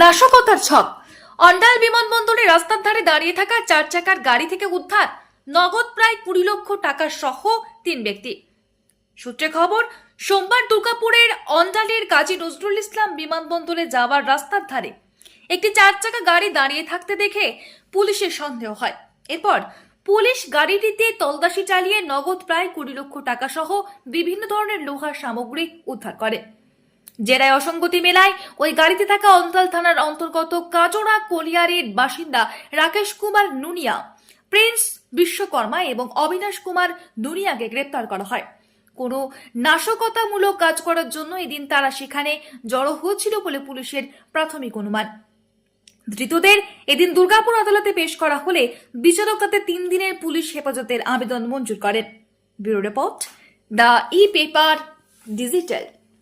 নাশকতার ছক। অন্ডাল বিমানবন্দরে রাস্তার ধারে দাঁড়িয়ে থাকা চার চাকার গাড়ি থেকে উদ্ধার। নগদ প্রায় কুড়ি লক্ষ টাকা সহ তিন ব্যক্তি। সূত্রে খবর, সোমবার দুর্গাপুরের অন্ডালের কাজী নজরুল ইসলাম বিমানবন্দরে যাওয়ার রাস্তার ধারে একটি চার চাকা গাড়ি দাঁড়িয়ে থাকতে দেখে পুলিশের সন্দেহ হয়। এরপর পুলিশ গাড়িটিতে তল্লাশি চালিয়ে নগদ প্রায় কুড়ি লক্ষ টাকা সহ বিভিন্ন ধরনের লোহার সামগ্রী উদ্ধার করে। জেরায় অসঙ্গতি মেলায় ওই গাড়িতে থাকা অন্তাল থানার অন্তর্গত কাজোড়া কলিয়ারের বাসিন্দা রাকেশ কুমার নুনিয়া, প্রিন্স বিশ্বকর্মা এবং অবিনাশ কুমার নুনিয়াকে গ্রেপ্তার করা হয়। কোনো নাশকতামূলক কাজ করার জন্য এদিন তারা সেখানে জড়ো হয়েছিল বলে পুলিশের প্রাথমিক অনুমান। ধৃতদের এদিন দুর্গাপুর আদালতে পেশ করা হলে বিচারক তাতে তিন দিনের পুলিশ হেফাজতের আবেদন মঞ্জুর করেন। Bureau report, the e paper digital.